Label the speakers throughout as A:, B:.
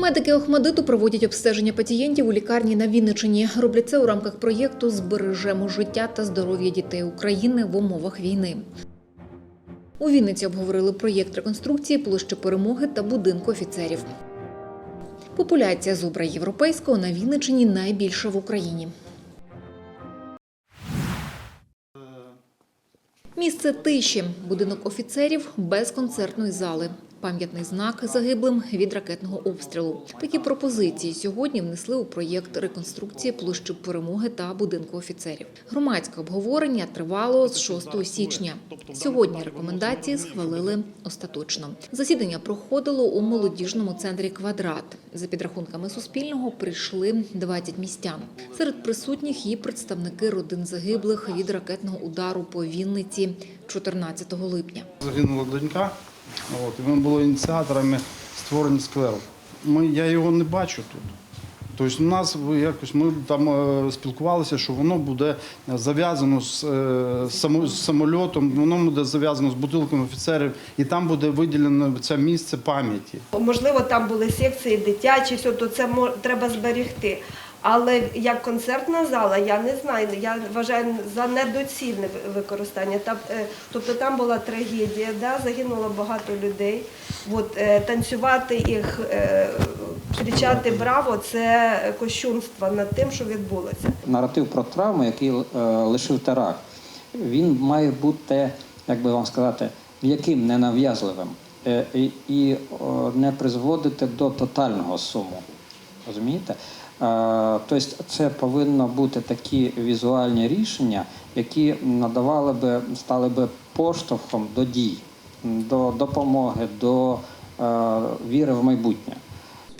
A: Медики Охмадиту проводять обстеження пацієнтів у лікарні на Вінничині. Роблять це у рамках проєкту Збережемо життя та здоров'я дітей України в умовах війни. У Вінниці обговорили проєкт реконструкції площі перемоги та будинку офіцерів. Популяція зубра європейського на Вінничині найбільша в Україні. Місце тиші, будинок офіцерів без концертної зали. Пам'ятний знак загиблим від ракетного обстрілу. Такі пропозиції сьогодні внесли у проєкт реконструкції площі перемоги та будинку офіцерів. Громадське обговорення тривало з 6 січня. Сьогодні рекомендації схвалили остаточно. Засідання проходило у молодіжному центрі Квадрат. За підрахунками Суспільного прийшли 20 містян. Серед присутніх і представники родин загиблих від ракетного удару по Вінниці 14 липня.
B: Загинула донька, от, і ми були ініціаторами створення скверу. Ми, я його не бачу тут. Тобто у нас якось ми там е, спілкувалися, що воно буде зав'язано з, е, самольотом, воно буде зав'язано з бутилками офіцерів, і там буде виділено це місце пам'яті.
C: Можливо, там були секції дитячі, все, то це треба зберегти. Але як концертна зала, я не знаю. Я вважаю за недоцільне використання. Е, тобто там була трагедія, да, загинуло багато людей. От, е, танцювати їх, е, кричати браво це кощунство над тим, що відбулося.
D: наратив про травму, який лишив теракт, він має бути, як би вам сказати, м'яким, ненав'язливим і не призводити до тотального суму. Розумієте? Е, Тобто це повинно бути такі візуальні рішення, які надавали би, стали би поштовхом до дій, до допомоги, до е, віри в майбутнє.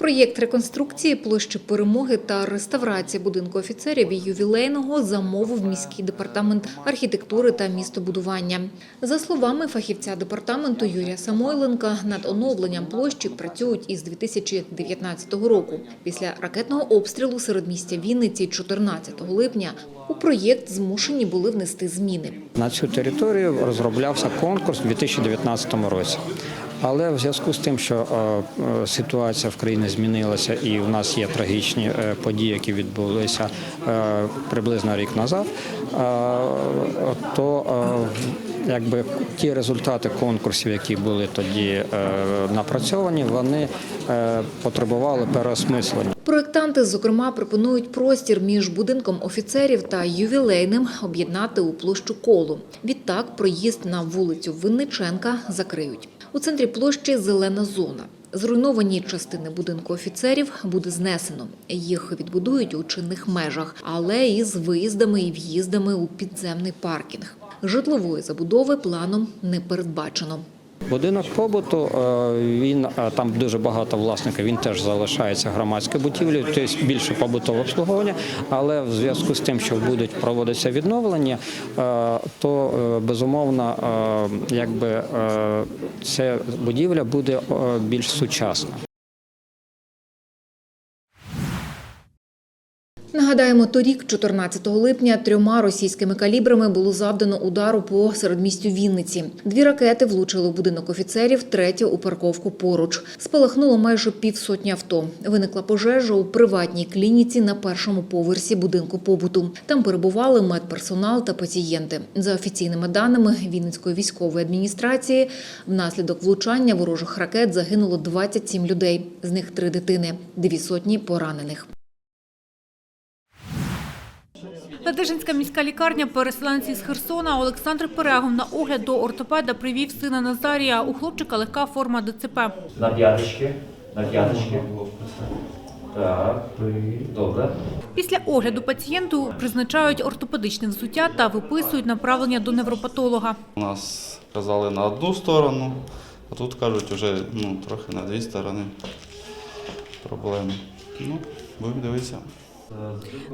A: Проєкт реконструкції площі перемоги та реставрації будинку офіцерів і ювілейного замовив міський департамент архітектури та містобудування. За словами фахівця департаменту Юрія Самойленка, над оновленням площі працюють із 2019 року. Після ракетного обстрілу середмістя Вінниці 14 липня у проєкт змушені були внести зміни.
D: На цю територію розроблявся конкурс у 2019 році. Але в зв'язку з тим, що е, е, ситуація в країні змінилася і в нас є трагічні е, події, які відбулися приблизно рік назад, то якби ті результати конкурсів, які були тоді напрацьовані, вони потребували переосмислення.
A: Проектанти, зокрема, пропонують простір між будинком офіцерів та ювілейним об'єднати у площу колу. Відтак проїзд на вулицю Винниченка закриють. У центрі площі зелена зона. Зруйновані частини будинку офіцерів буде знесено. Їх відбудують у чинних межах, але із виїздами і в'їздами у підземний паркінг. Житлової забудови планом не передбачено.
D: Будинок побуту е, він е, там дуже багато власників. Він теж залишається громадською будівлею, тобто більше побутове обслуговування. Але в зв'язку з тим, що будуть проводитися відновлення, е, то безумовно, якби ця будівля буде більш сучасна.
A: Нагадаємо, торік, 14 липня, трьома російськими калібрами було завдано удару по середмістю Вінниці. Дві ракети влучили у будинок офіцерів, третя у парковку поруч. Спалахнуло майже півсотні авто. Виникла пожежа у приватній клініці на першому поверсі будинку побуту. Там перебували медперсонал та пацієнти. За офіційними даними Вінницької військової адміністрації, внаслідок влучання ворожих ракет загинуло 27 людей, з них три дитини, дві сотні поранених.
E: Надежинська міська лікарня переселенці з Херсона Олександр Перегов на огляд до ортопеда привів сина Назарія. У хлопчика легка форма ДЦП.
F: На п'яточки. На п'яточки. Так. Добре.
E: Після огляду пацієнту призначають ортопедичне взуття та виписують направлення до невропатолога.
G: У нас казали на одну сторону, а тут кажуть вже ну, трохи на дві сторони проблеми. Ну, будемо дивитися.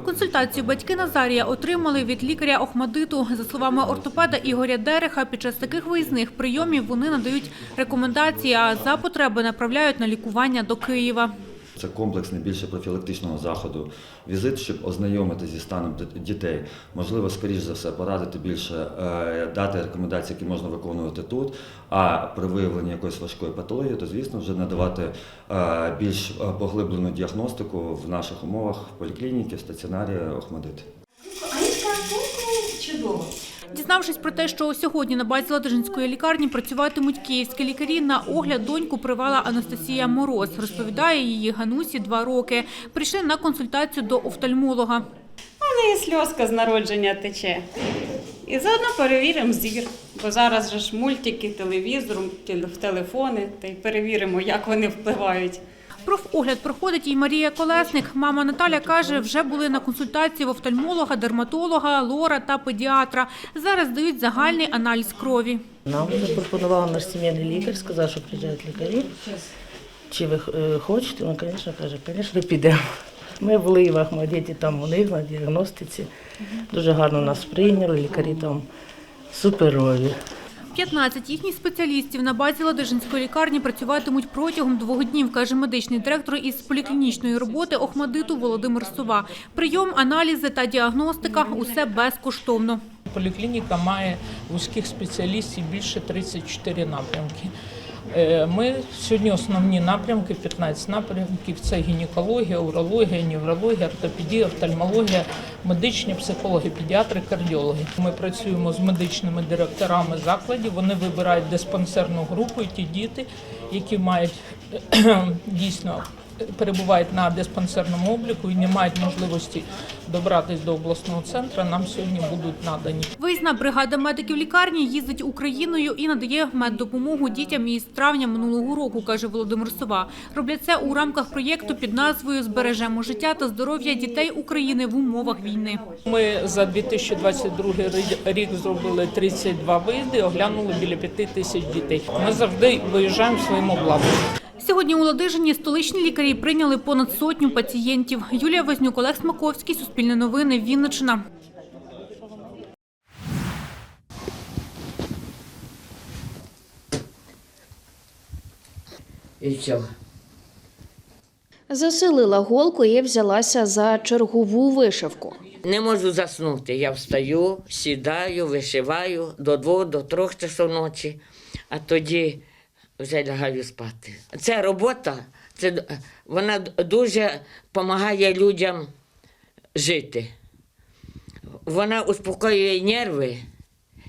E: Консультацію батьки Назарія отримали від лікаря Охмадиту. За словами ортопеда Ігоря Дереха, під час таких виїзних прийомів вони надають рекомендації, а за потреби направляють на лікування до Києва.
H: Це комплексний більше профілактичного заходу. Візит, щоб ознайомити зі станом дітей. Можливо, скоріш за все, порадити більше, е, дати рекомендації, які можна виконувати тут. А при виявленні якоїсь важкої патології, то звісно вже надавати е, більш е, поглиблену діагностику в наших умовах в поліклініці, в стаціонарі Охмадит.
E: Дізнавшись про те, що сьогодні на базі Ладижинської лікарні працюватимуть київські лікарі, на огляд доньку привела Анастасія Мороз. Розповідає її Ганусі два роки. Прийшли на консультацію до офтальмолога.
I: мене є сльозка з народження тече. І заодно перевіримо зір. Бо зараз же ж мультики, телевізор, теле- телефони, та й перевіримо, як вони впливають.
E: Профогляд проходить і Марія Колесник. Мама Наталя каже, вже були на консультації в офтальмолога, дерматолога, лора та педіатра. Зараз дають загальний аналіз крові.
J: Нам запропонував наш сімейний лікар, сказав, що приїжджають лікарі. Чи ви е, хочете? Він, звісно, каже, звісно, підемо. Ми були і в Ахмадіті, там у них на діагностиці. Дуже гарно нас прийняли, лікарі там суперові.
E: 15 їхніх спеціалістів на базі Ладижинської лікарні працюватимуть протягом двох днів, каже медичний директор із поліклінічної роботи Охмадиту Володимир Сова. Прийом, аналізи та діагностика – усе безкоштовно.
K: Поліклініка має вузьких спеціалістів більше 34 напрямки. Е, Ми сьогодні основні напрямки, 15 напрямків це гінекологія, урологія, неврологія, ортопедія, офтальмологія, медичні психологи, педіатри, кардіологи. Ми працюємо з медичними директорами закладів. Вони вибирають диспансерну групу, і ті діти, які мають дійсно перебувають на диспансерному обліку і не мають можливості добратися до обласного центру, нам сьогодні будуть надані.
E: Виїзна бригада медиків лікарні їздить Україною і надає меддопомогу дітям із травня минулого року, каже Володимир Сова. Роблять це у рамках проєкту під назвою «Збережемо життя та здоров'я дітей України в умовах війни».
K: Ми за 2022 рік зробили 32 виїзди, оглянули біля 5 тисяч дітей. Ми завжди виїжджаємо своїм обладнанням.
E: Сьогодні у Ладижині столичні лікарі прийняли понад сотню пацієнтів. Юлія Вознюк, Олег Смаковський, Суспільне новини, Вінниччина.
L: І все.
M: Засилила голку і взялася за чергову вишивку.
L: Не можу заснути. Я встаю, сідаю, вишиваю до двох, до трьох часов ночі, а тоді вже лягаю спати. Ця робота, це, вона дуже допомагає людям жити. Вона успокоює нерви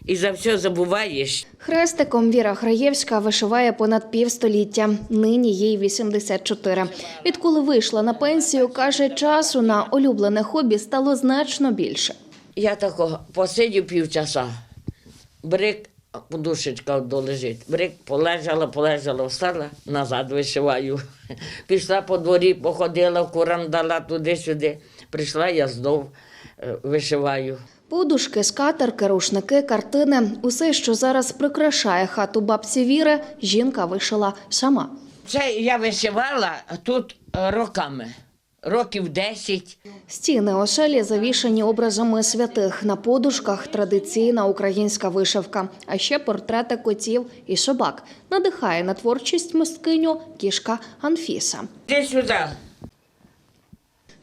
L: і за все забуваєш.
M: Хрестиком Віра Граєвська вишиває понад півстоліття. Нині їй 84. Відколи вийшла на пенсію, каже, часу на улюблене хобі стало значно більше.
L: Я тако посидів півчаса, брик, подушечка долежить. Брик полежала, полежала, встала, назад вишиваю. Пішла по дворі, походила, курам дала туди-сюди. Прийшла, я знов е, вишиваю.
M: Подушки, скатерки, рушники, картини – усе, що зараз прикрашає хату бабці Віри, жінка вишила сама.
L: Це я вишивала тут е, роками, років 10.
M: Стіни оселі завішані образами святих. На подушках традиційна українська вишивка, а ще портрети котів і собак. Надихає на творчість мисткиню кішка Анфіса.
L: Іди сюди.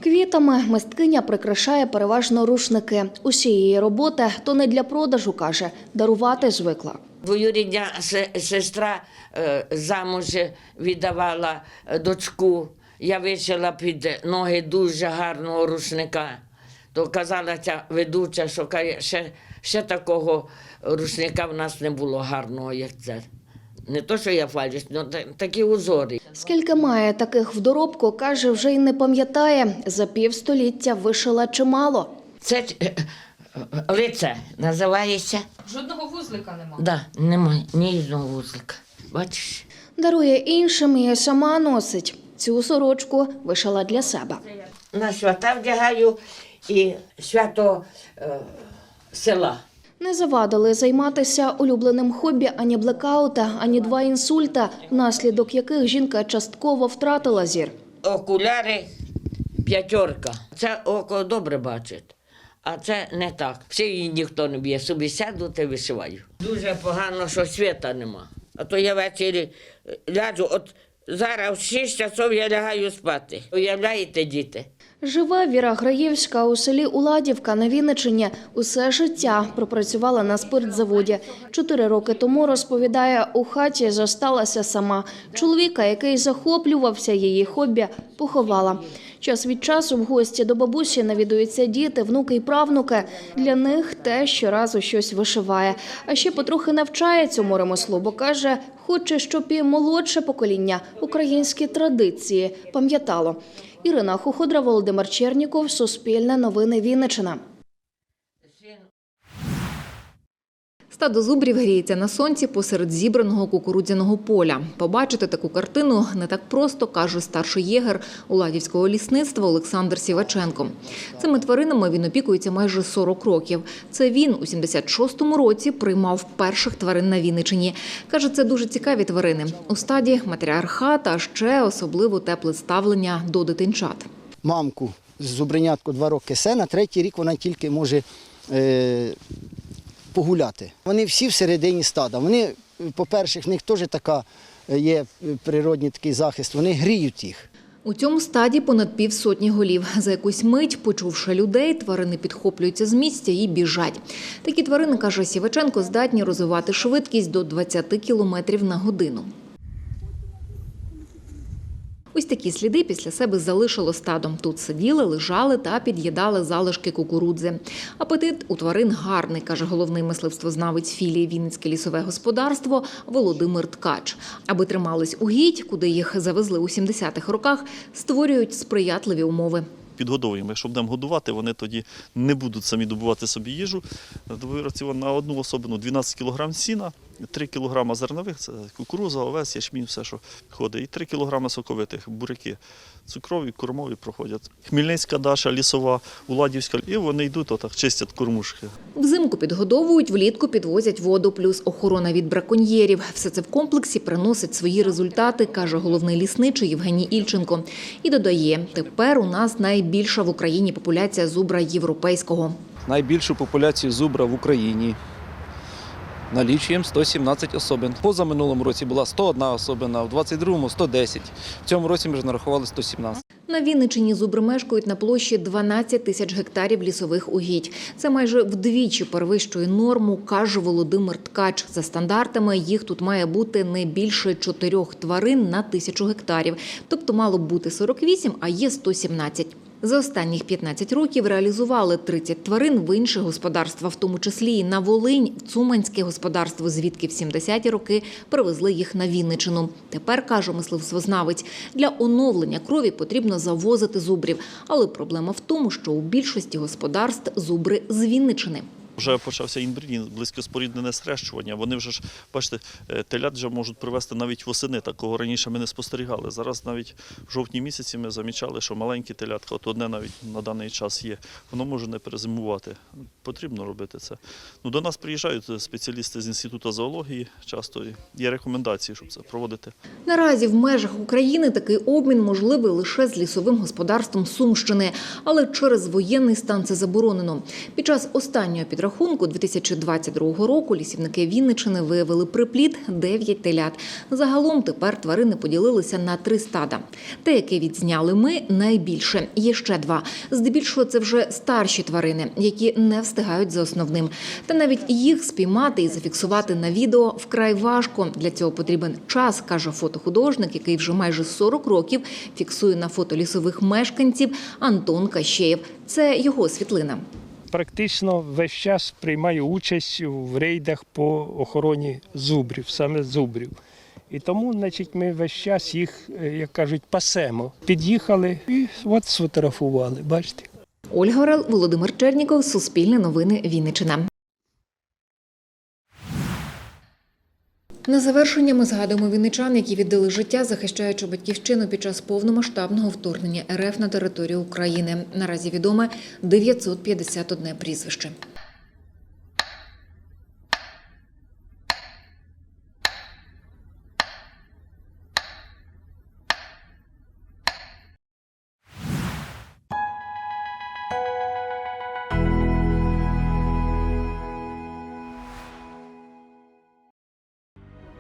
M: Квітами мисткиня прикрашає переважно рушники. Усі її роботи то не для продажу, каже, дарувати звикла.
L: Двоюрідня се- сестра е, замуж віддавала е, дочку. Я вишила під ноги дуже гарного рушника. То казала ця ведуча, що ще, ще такого рушника в нас не було гарного, як це. Не то, що я фальш, але такі узори.
M: Скільки має таких в доробку, каже, вже й не пам'ятає. За півстоліття вишила чимало.
L: Це е, е, лице називається.
I: Жодного вузлика немає.
L: Да, немає ні одного вузлика. Бачиш?
M: Дарує іншим і сама носить. Цю сорочку вишила для себе.
L: На свята вдягаю і свято е, села.
M: Не завадили займатися улюбленим хобі ані блекаута, ані два інсульта, внаслідок яких жінка частково втратила зір.
L: Окуляри п'ятерка. Це око добре бачить. А це не так. Все її ніхто не б'є. Собі сяду та вишиваю. Дуже погано, що світа нема. А то я ввечері е, ляджу, от Зараз в 6 часов я лягаю спати. Уявляєте, діти?
M: Живе Віра Граєвська у селі Уладівка на Вінничині. Усе життя пропрацювала на спиртзаводі. Чотири роки тому, розповідає, у хаті зосталася сама. Чоловіка, який захоплювався її хобі, поховала. Час від часу в гості до бабусі навідуються діти, внуки і правнуки. Для них те щоразу щось вишиває. А ще потрохи навчає цьому ремеслу, бо каже, хоче, щоб і молодше покоління українські традиції пам'ятало. Ірина Хуходра, Володимир Черніков, Суспільне новини Вінниччина.
A: Стадо зубрів гріється на сонці посеред зібраного кукурудзяного поля. Побачити таку картину не так просто, каже старший єгер Уладівського лісництва Олександр Сіваченко. Цими тваринами він опікується майже 40 років. Це він у 76-му році приймав перших тварин на Вінничині. Каже, це дуже цікаві тварини. У стаді матріархат, а ще особливо тепле ставлення до дитинчат.
N: мамку з зубринятку два роки се, на третій рік вона тільки може е, погуляти. Вони всі всередині стада. Вони, по-перше, в них теж така е, є природній такий захист, вони гріють їх.
A: У цьому стаді понад півсотні голів. За якусь мить, почувши людей, тварини підхоплюються з місця і біжать. Такі тварини, каже Сіваченко, здатні розвивати швидкість до 20 кілометрів на годину. Ось такі сліди після себе залишило стадом. Тут сиділи, лежали та під'їдали залишки кукурудзи. Апетит у тварин гарний, каже головний мисливствознавець філії Вінницьке лісове господарство Володимир Ткач. Аби тримались угідь, куди їх завезли у 70-х роках, створюють сприятливі умови.
O: підгодовуємо. Якщо будемо годувати, вони тоді не будуть самі добувати собі їжу. Добовий раціон на одну особину 12 кг сіна, 3 кг зернових, це кукуруза, овес, ячмінь, все, що ходить, і 3 кг соковитих, буряки. Цукрові, кормові проходять. Хмельницька даша, лісова, Уладівська, і вони йдуть, отак, чистять кормушки.
A: Взимку підгодовують, влітку підвозять воду, плюс охорона від браконьєрів. Все це в комплексі приносить свої результати, каже головний лісничий Євгеній Ільченко. І додає, тепер у нас найбільша в Україні популяція зубра європейського.
P: найбільшу популяцію зубра в Україні. Налічуємо 117 особин. Поза минулому році була 101 особина, в 22-му 110. В цьому році ми вже нарахували 117.
A: На Вінничині зубри мешкають на площі 12 тисяч гектарів лісових угідь. Це майже вдвічі перевищує норму, каже Володимир Ткач. За стандартами їх тут має бути не більше чотирьох тварин на тисячу гектарів. Тобто мало б бути 48, а є 117. За останніх 15 років реалізували 30 тварин в інші господарства, в тому числі і на Волинь, в Цуманське господарство, звідки в 70-ті роки привезли їх на Вінничину. Тепер, каже мисливствознавець, для оновлення крові потрібно завозити зубрів. Але проблема в тому, що у більшості господарств зубри з Вінничини.
O: Вже почався інбрідінг, близькоспоріднене схрещування. Вони вже ж, бачите, е, телят вже можуть привезти навіть восени. Такого раніше ми не спостерігали. Зараз навіть в жовтні місяці ми замічали, що маленькі телятка, от одне навіть на даний час є, воно може не перезимувати. Потрібно робити це. Ну, до нас приїжджають спеціалісти з інституту зоології, часто є рекомендації, щоб це проводити.
A: Наразі в межах України такий обмін можливий лише з лісовим господарством Сумщини, але через воєнний стан це заборонено. Під час останнього підрахунку 2022 року лісівники Вінничини виявили припліт 9 телят. Загалом тепер тварини поділилися на три стада. Те, яке відзняли ми, найбільше. Є ще два. Здебільшого це вже старші тварини, які не встигають за основним. Та навіть їх спіймати і зафіксувати на відео вкрай важко. Для цього потрібен час, каже фотохудожник, який вже майже 40 рохів фіксує на фото лісових мешканців Антон Кащеєв. Це його світлина.
Q: Практично весь час приймаю участь в рейдах по охороні зубрів, саме зубрів. І тому, значить, ми весь час їх, е, як кажуть, пасемо. Під'їхали і от сфотографували, бачите.
A: Ольга Орел, Володимир Черніков, Суспільне новини Вінниччина. На завершення ми згадуємо вінничан, які віддали життя, захищаючи батьківщину під час повномасштабного вторгнення РФ на територію України. Наразі відоме 951 прізвище.